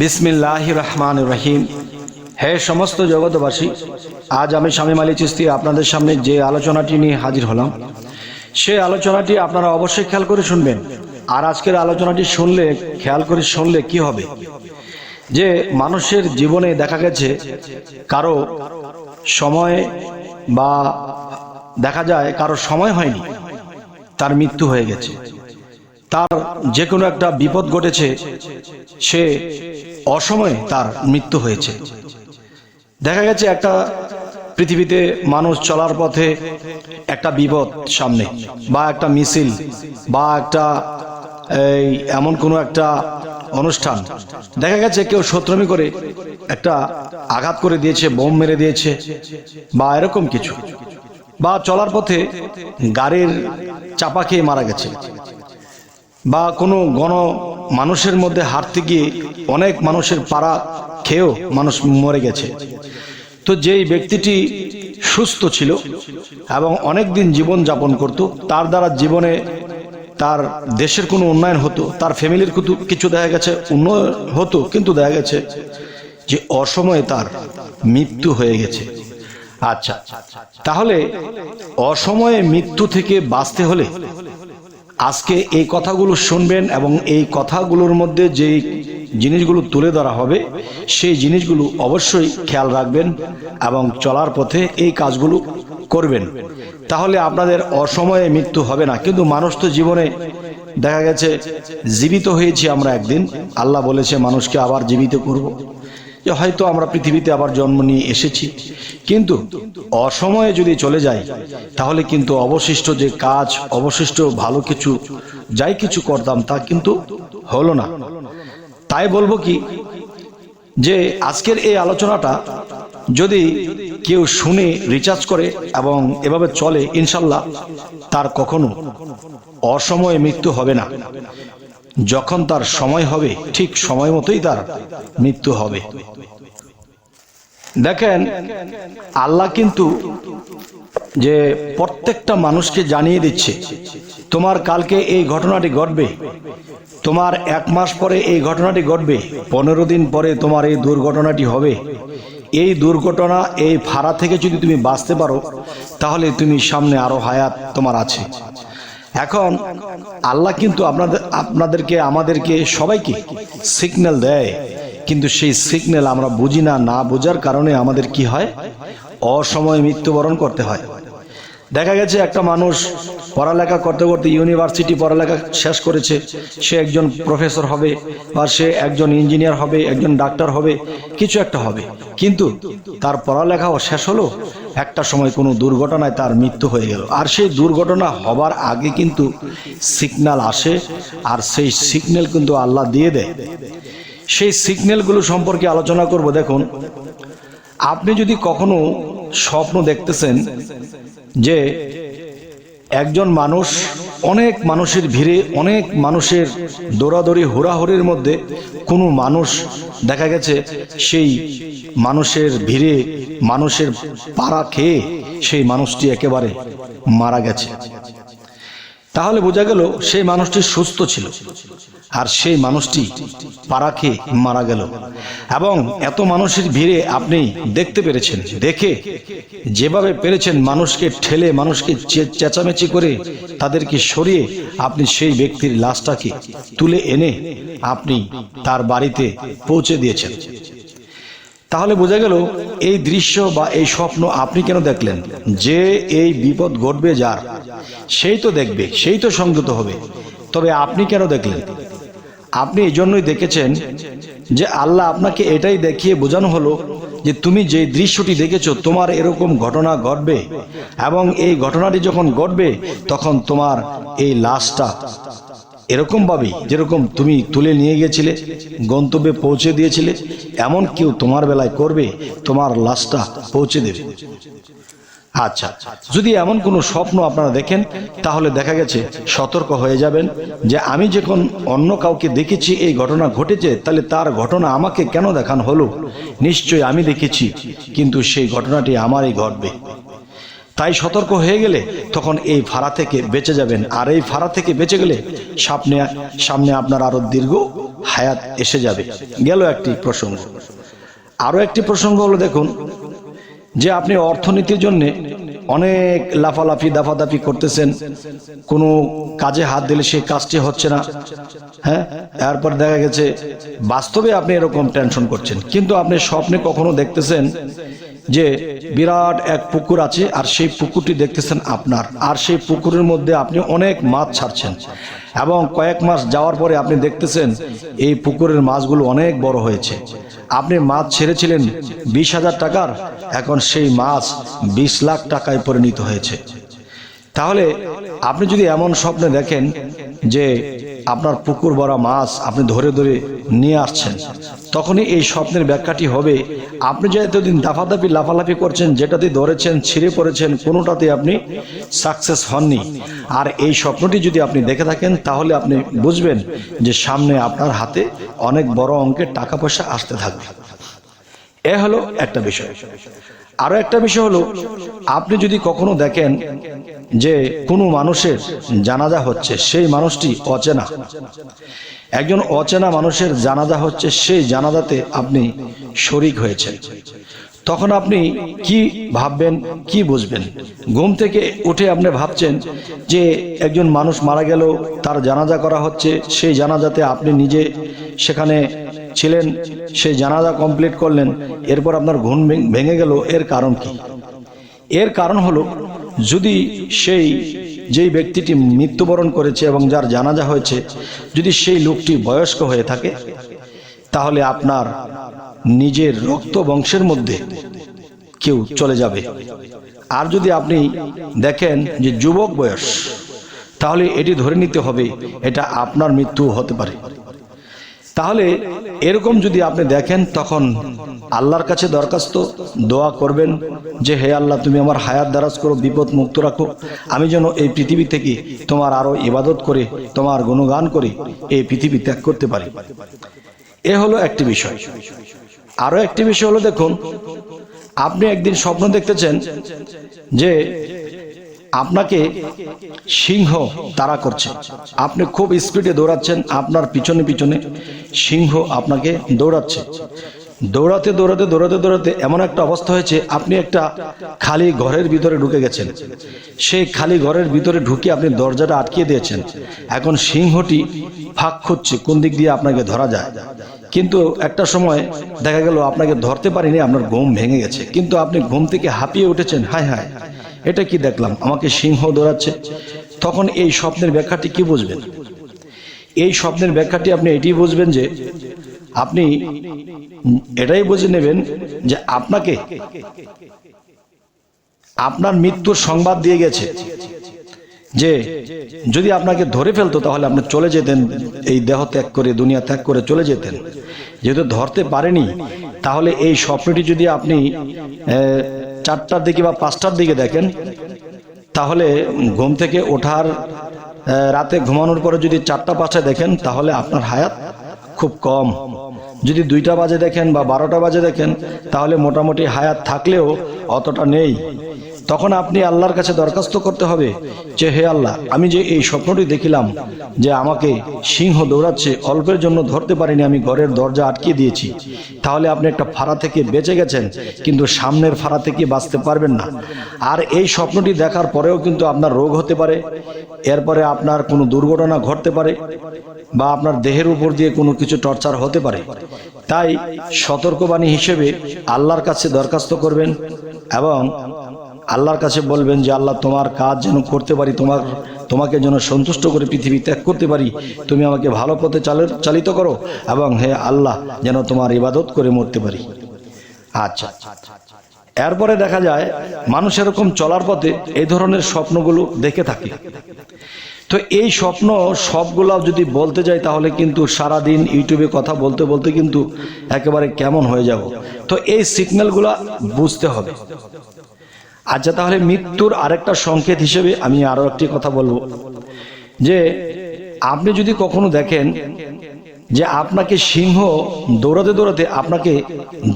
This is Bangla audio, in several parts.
বিসমিল্লাহ রহমান রহিম হে সমস্ত জগতবাসী আজ আমি স্বামী মালি চিস্তি আপনাদের সামনে যে আলোচনাটি নিয়ে হাজির হলাম, সে আলোচনাটি আপনারা অবশ্যই খেয়াল করে শুনবেন। আর আজকের আলোচনাটি শুনলে, খেয়াল করে শুনলে কি হবে? যে মানুষের জীবনে দেখা গেছে, কারও সময় বা দেখা যায় কারও সময় হয়নি, তার মৃত্যু হয়ে গেছে। তার যে কোনো একটা বিপদ ঘটেছে, সে অসময়ে তার মৃত্যু হয়েছে। দেখা গেছে একটা পৃথিবীতে মানুষ চলার পথে একটা বিপদ সামনে, বা একটা মিছিল, বা একটা, এই, এমন কোনো একটা অনুষ্ঠান। দেখা গেছে কেউ শত্রমি করে একটা আঘাত করে দিয়েছে, বোম মেরে দিয়েছে, বা এরকম কিছু। বা চলার পথে গাড়ির চাপা খেয়ে মারা গেছে। বা কোনো গণ মানুষের মধ্যে হারতে গিয়ে অনেক মানুষের পাড়া খেয়েও মানুষ মরে গেছে। তো যেই ব্যক্তিটি সুস্থ ছিল এবং অনেক দিন জীবন যাপন করত, তার দ্বারা জীবনে তার দেশের কোনো উন্নয়ন হতো, তার ফ্যামিলির কিছু- দেখা গেছে, উন্নয়ন হতো, কিন্তু দেখা গেছে যে অসময়ে তার মৃত্যু হয়ে গেছে। আচ্ছা তাহলে অসময়ে মৃত্যু থেকে বাঁচতে হলে আজকে এই কথাগুলো শুনবেন এবং এই কথাগুলোর মধ্যে যে জিনিসগুলো তুলে ধরা হবে, সেই জিনিসগুলো অবশ্যই খেয়াল রাখবেন এবং চলার পথে এই কাজগুলো করবেন। তাহলে আপনাদের অসময়ে মৃত্যু হবে না। কিন্তু মানুষ তো জীবনে দেখা গেছে, জীবিত হয়েছি আমরা একদিন। আল্লাহ বলেছে, মানুষকে আবার জীবিত করব। যে হয়তো আমরা পৃথিবীতে আবার জন্ম নিয়ে এসেছি। কিন্তু অসময়ে যদি চলে যাই, তাহলে কিন্তু অবশিষ্ট যে কাজ, অবশিষ্ট ভালো কিছু, যাই কিছু করতাম তা কিন্তু হলো না। তাই বলব কি, যে আজকের এই আলোচনাটা যদি কেউ শুনে রিচার্জ করে এবং এভাবে চলে, ইনশাল্লাহ, তার কখনো অসময়ে মৃত্যু হবে না। যখন তার সময় হবে, ঠিক সময় মতোই তার মৃত্যু হবে। দেখেন, আল্লাহ কিন্তু যে প্রত্যেকটা মানুষকে জানিয়ে দিচ্ছে, তোমার কালকে এই ঘটনাটি ঘটবে, তোমার এক মাস পরে এই ঘটনাটি ঘটবে, পনেরো দিন পরে তোমার এই দুর্ঘটনাটি হবে। এই দুর্ঘটনা, এই ফাড়া থেকে যদি তুমি বাঁচতে পারো, তাহলে তুমি সামনে আরও হায়াত তোমার আছে। এখন আল্লাহ কিন্তু আপনাদের, আপনাদেরকে, আমাদেরকে সবাইকে সিগন্যাল দেয়। কিন্তু সেই সিগন্যাল আমরা বুঝি না না বোঝার কারণে আমাদের কি হয়? অসময়ে মৃত্যুবরণ করতে হয়। দেখা গেছে একটা মানুষ পড়ালেখা করতে করতে ইউনিভার্সিটি পড়ালেখা শেষ করেছে। সে একজন প্রফেসর হবে বা সে একজন ইঞ্জিনিয়ার হবে, একজন ডাক্তার হবে, কিছু একটা হবে। কিন্তু তার পড়ালেখাও শেষ হলো। একটা সময় কোনো দুর্ঘটনায় তার মৃত্যু হয়ে গেল। আর সেই দুর্ঘটনা হবার আগে কিন্তু সিগন্যাল আসে আর সেই সিগন্যাল কিন্তু আল্লাহ দিয়ে দেয়। সেই সিগন্যালগুলো সম্পর্কে আলোচনা করব। দেখুন, আপনি যদি কখনো স্বপ্ন দেখতেছেন যে একজন মানুষ অনেক মানুষের ভিড়ে, অনেক মানুষের দৌড়াদৌড়ি হোরাহরির মধ্যে কোনো মানুষ দেখা গেছে সেই মানুষের ভিড়ে, মানুষের পাড়া খেয়ে সেই মানুষটি একেবারে মারা গেছে। তাহলে বোঝা গেল সেই মানুষটি সুস্থ ছিল। আর সেই মানুষটি পাড়া খেয়ে মারা গেল। এবং এত মানুষের ভিড়ে আপনি দেখতে পেরেছেন, দেখে যেভাবে পেরেছেন মানুষকে ঠেলে, মানুষকে চেঁচামেচি করে তাদেরকে সরিয়ে আপনি সেই ব্যক্তির লাশটাকে তুলে এনে আপনি তার বাড়িতে পৌঁছে দিয়েছেন। তাহলে বোঝা গেল, এই দৃশ্য বা এই স্বপ্ন আপনি কেন দেখলেন? যে এই বিপদ ঘটবে যার, সেই তো দেখবে, সেই তো সংযত হবে। তবে আপনি কেন দেখলেন? আপনি এই জন্যই দেখেছেন যে আল্লাহ আপনাকে এটাই দেখিয়ে বোঝানো হলো যে তুমি যে দৃশ্যটি দেখেছ, তোমার এরকম ঘটনা ঘটবে। এবং এই ঘটনাটি যখন ঘটবে, তখন তোমার এই লাশটা এরকম ভাবেই যেরকম তুমি তুলে নিয়ে গেছিলে, গন্তব্যে পৌঁছে দিয়েছিলে, এমন কেউ তোমার বেলায় করবে, তোমার লাশটা পৌঁছে দেবে। আচ্ছা যদি এমন কোনো স্বপ্ন আপনারা দেখেন, তাহলে দেখা গেছে সতর্ক হয়ে যাবেন যে আমি যখন অন্য কাউকে দেখেছি, এই ঘটনা ঘটেছে, তাহলে তার ঘটনা আমাকে কেন দেখানো হলো? নিশ্চয়ই আমি দেখেছি, কিন্তু সেই ঘটনাটি আমারই ঘটবে। তাই সতর্ক হয়ে গেলে তখন এই ভাড়া থেকে বেঁচে যাবেন। আর এই ভাড়া থেকে বেঁচে গেলে সামনে সামনে আপনার আরও দীর্ঘ হায়াত এসে যাবে। গেল একটি প্রসঙ্গ। আরও একটি প্রসঙ্গ হলো দেখুন, যে আপনি অর্থনীতির জন্য অনেক লাফালাফি, দাফাদাফি করতেছেন। কোনো কাজে হাত দিলে সেই কাজটি হচ্ছে না। হ্যাঁ? এরপর দেখা গেছে, বাস্তবে আপনি এরকম টেনশন করছেন। কিন্তু আপনি স্বপ্নে কখনো দেখতেছেন যে বিরাট এক পুকুর আছে, আর সেই পুকুরটি দেখতেছেন আপনার। আর সেই পুকুরের মধ্যে আপনি অনেক মাছ ছাড়ছেন। এবং কয়েক মাস যাওয়ার পরে আপনি দেখতেছেন, এই পুকুরের মাছগুলো অনেক বড় হয়েছে। আপনি মাছ ছেড়েছিলেন বিশ হাজার টাকার, এখন সেই মাছ বিশ লাখ টাকায় পরিণত হয়েছে। তাহলে আপনি যদি এমন স্বপ্নে দেখেন যে আপনার পুকুর ভরা মাছ আপনি ধরে ধরে নিয়ে আসছেন। তখনই এই স্বপ্নের ব্যাখ্যাটি হবে, আপনি যে এতদিন দাফাদাফি লাফালাফি করছেন, যেটাতে ধরেছেন, ছিঁড়ে পড়েছেন, কোনোটাতে আপনি সাকসেস হননি। আর এই স্বপ্নটি যদি আপনি দেখে থাকেন, তাহলে আপনি বুঝবেন যে সামনে আপনার হাতে অনেক বড় অঙ্কের টাকা পয়সা আসতে থাকবে। এ হলো একটা বিষয়। আরও একটা বিষয় হলো, আপনি যদি কখনো দেখেন যে কোনো মানুষের জানাজা হচ্ছে, সেই মানুষটি অচেনা। একজন অচেনা মানুষের জানাজা হচ্ছে, সেই জানাজাতে আপনি শরিক হয়েছেন। তখন আপনি কি ভাববেন, কি বুঝবেন? ঘুম থেকে উঠে আপনি ভাবছেন যে একজন মানুষ মারা গেল, তার জানাজা করা হচ্ছে, সেই জানাজাতে আপনি নিজে সেখানে ছিলেন সেই জানাজা কমপ্লিট করলেন, এরপর আপনার ঘুম ভেঙে গেল, এর কারণ কি? এর কারণ হলো, যদি সেই, যেই ব্যক্তিটি মৃত্যুবরণ করেছে এবং যার জানাজা হয়েছে, যদি সেই লোকটি বয়স্ক হয়ে থাকে, তাহলে আপনার নিজের রক্ত বংশের মধ্যে কেউ চলে যাবে। আর যদি আপনি দেখেন যে যুবক বয়স, তাহলে এটি ধরে নিতে হবে, এটা আপনার মৃত্যু হতে পারে। তাহলে এরকম যদি আপনি দেখেন, তখন আল্লাহর কাছে দরখাস্ত, দোয়া করবেন যে, হে আল্লাহ, তুমি আমার হায়াত দারাজ করো, বিপদ মুক্ত রাখো। আমি যেন এই পৃথিবী থেকে তোমার আরও ইবাদত করে, তোমার গুণগান করে এই পৃথিবী ত্যাগ করতে পারি। এ হলো একটি বিষয়। আরও একটি বিষয় হলো, দেখুন, আপনি একদিন স্বপ্ন দেখতেছেন যে আপনাকে সিংহ তাড়া করছে। আপনি খুব স্পিডে দৌড়াচ্ছেন, আপনার পিছনে পিছনে সিংহ আপনাকে দৌড়াচ্ছে। দৌড়াতে দৌড়াতে দৌড়াতে দৌড়াতে এমন একটা অবস্থা হয়েছে, আপনি একটা খালি ঘরের ভিতরে ঢুকে গেছেন। সেই খালি ঘরের ভিতরে ঢুকে আপনি দরজাটা আটকিয়ে দিয়েছেন। এখন সিংহটি ফাঁক খুঁজছে, কোন দিক দিয়ে আপনাকে ধরা যায়। কিন্তু একটা সময় দেখা গেল, আপনাকে ধরতে পারিনি, আপনার ঘুম ভেঙে গেছে। কিন্তু আপনি ঘুম থেকে হাঁপিয়ে উঠেছেন, হায় হায়। এটা কি দেখলাম? আমাকে সিংহ দৌড়াচ্ছে। তখন এই স্বপ্নের ব্যাখ্যাটি কি বুঝবেন? এই স্বপ্নের ব্যাখ্যাটি আপনি এটি বুঝবেন যে, আপনি এটাই বুঝে নেবেন যে আপনাকে আপনার মৃত্যুর সংবাদ দিয়ে গেছে যে, যদি আপনাকে ধরে ফেলতো তাহলে আপনি চলে যেতেন, এই দেহ ত্যাগ করে, দুনিয়া ত্যাগ করে চলে যেতেন। যেহেতু ধরতে পারেনি, তাহলে এই স্বপ্নটি যদি আপনি চারটার দিকে বা পাঁচটার দিকে দেখেন, তাহলে ঘুম থেকে ওঠার রাতে ঘুমানোর পরে যদি চারটা পাঁচটা দেখেন, তাহলে আপনার হায়াত খুব কম। যদি দুইটা বাজে দেখেন বা বারোটা বাজে দেখেন, তাহলে মোটামুটি হায়াত থাকলেও অতটা নেই। তখন আপনি আল্লাহর কাছে দরখাস্ত করতে হবে যে, হে আল্লাহ, আমি যে এই স্বপ্নটি দেখিলাম যে আমাকে সিংহ দৌড়াচ্ছে, অল্পের জন্য ধরতে পারিনি, আমি ঘরের দরজা আটকিয়ে দিয়েছি। তাহলে আপনি একটা ফাড়া থেকে বেঁচে গেছেন, কিন্তু সামনের ফাড়া থেকে বাঁচতে পারবেন না। আর এই স্বপ্নটি দেখার পরেও কিন্তু আপনার রোগ হতে পারে। এরপরে আপনার কোনো দুর্ঘটনা ঘটতে পারে বা আপনার দেহের উপর দিয়ে কোনো কিছু টর্চার হতে পারে। তাই সতর্কবাণী হিসেবে আল্লাহর কাছে দরখাস্ত করবেন এবং আল্লাহর কাছে বলবেন যে আল্লাহ, তোমার কাজ যেন করতে পারি, তোমার, তোমাকে যেন সন্তুষ্ট করে পৃথিবী ত্যাগ করতে পারি, তুমি আমাকে ভালো পথে চালিত করো এবং হে আল্লাহ, যেন তোমার ইবাদত করে মরতে পারি। আচ্ছা। এরপরে দেখা যায়, মানুষ এরকম চলার পথে এই ধরনের স্বপ্নগুলো দেখে থাকে। তো এই স্বপ্ন সবগুলা যদি বলতে যাই, তাহলে কিন্তু সারা দিন ইউটিউবে কথা বলতে বলতে কিন্তু একেবারে কেমন হয়ে যাব। তো এই সিগন্যালগুলা বুঝতে হবে। আচ্ছা তাহলে মৃত্যুর আরেকটা সংকেত হিসেবে আমি আরও একটি কথা বলব। যে আপনি যদি কখনো দেখেন যে আপনাকে সিংহ দৌড়াতে দৌড়াতে আপনাকে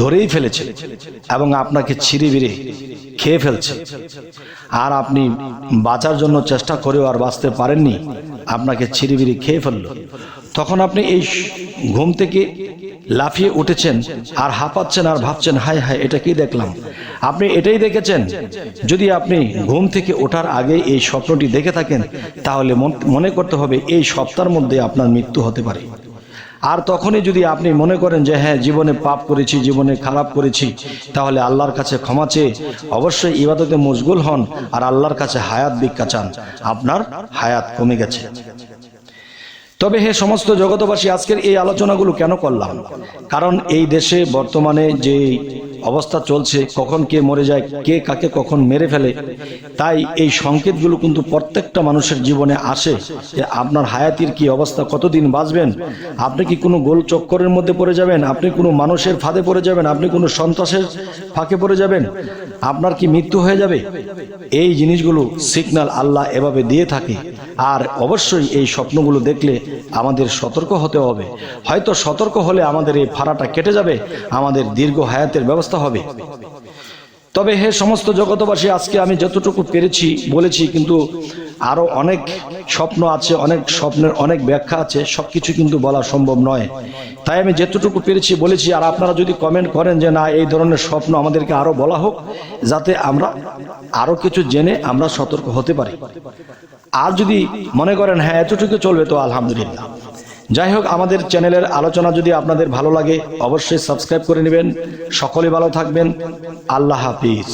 ধরেই ফেলেছে এবং আপনাকে ছিঁড়ে বিড়ে খেয়ে ফেলছে। আর আপনি বাঁচার জন্য চেষ্টা করেও আর বাঁচতে পারেননি, আপনাকে ছিঁড়ে বিড়ে খেয়ে ফেলল। তখন আপনি এই ঘুম থেকে লাফিয়ে উঠেছেন আর হাঁপাচ্ছেন আর ভাবছেন, হায় হায়, এটা কি দেখলাম? আপনি এটাই দেখেছেন? যদি আপনি ঘুম থেকে ওঠার আগে এই স্বপ্নটি দেখে থাকেন, তাহলে মনে করতে হবে এই সপ্তাহের মধ্যে আপনার মৃত্যু হতে পারে। আর তখনই যদি আপনি মনে করেন যে হ্যাঁ জীবনে পাপ করেছি, জীবনে খারাপ করেছি, তাহলে আল্লাহর কাছে ক্ষমা চেয়ে অবশ্যই ইবাদতে মশগুল হন আর আল্লাহর কাছে হায়াত ভিক্ষা চান। আপনার হায়াত কমে গেছে। তবে হে সমস্ত জগতবাসী আজকের এই আলোচনাগুলো কেন করলাম? কারণ এই দেশে বর্তমানে যে অবস্থা চলছে, কখন কে মরে যায়, কে কাকে কখন মেরে ফেলে, তাই এই সংকেতগুলো কিন্তু প্রত্যেকটা মানুষের জীবনে আসে যে আপনার হায়াতির কি অবস্থা, কতদিন বাঁচবেন? আপনি কি কোনো গোল চক্করের মধ্যে পড়ে যাবেন? আপনি কোনো মানুষের ফাঁদে পড়ে যাবেন? আপনি কোনো সন্ত্রাসের ফাঁকে পড়ে যাবেন, আপনার কি মৃত্যু হয়ে যাবে? এই জিনিসগুলো সিগন্যাল আল্লাহ এভাবে দিয়ে থাকে। আর অবশ্যই এই স্বপ্নগুলো দেখলে আমাদের সতর্ক হতে হবে। হয়তো সতর্ক হলে আমাদের এই ফাড়াটা কেটে যাবে, আমাদের দীর্ঘ হায়াতের ব্যবস্থা হবে। তবে হে সমস্ত জগতবাসী আজকে আমি যতটুকু পেরেছি, বলেছি, কিন্তু আরও অনেক স্বপ্ন আছে, অনেক স্বপ্নের অনেক ব্যাখ্যা আছে, সবকিছু কিন্তু বলা সম্ভব নয়। তাই আমি যেতটুকু পেরেছি বলেছি, আর আপনারা যদি কমেন্ট করেন যে না, এই ধরনের স্বপ্ন আমাদেরকে আরও বলা হোক, যাতে আমরা আরও কিছু জেনে আমরা সতর্ক হতে পারি। আর যদি মনে করেন হ্যাঁ এতটুকু চলবে তো আলহামদুলিল্লাহ। যাই হোক, আমাদের চ্যানেলের আলোচনা যদি আপনাদের ভালো লাগে, অবশ্যই সাবস্ক্রাইব করে নেবেন। সকলে ভালো থাকবেন। আল্লাহ হাফিজ।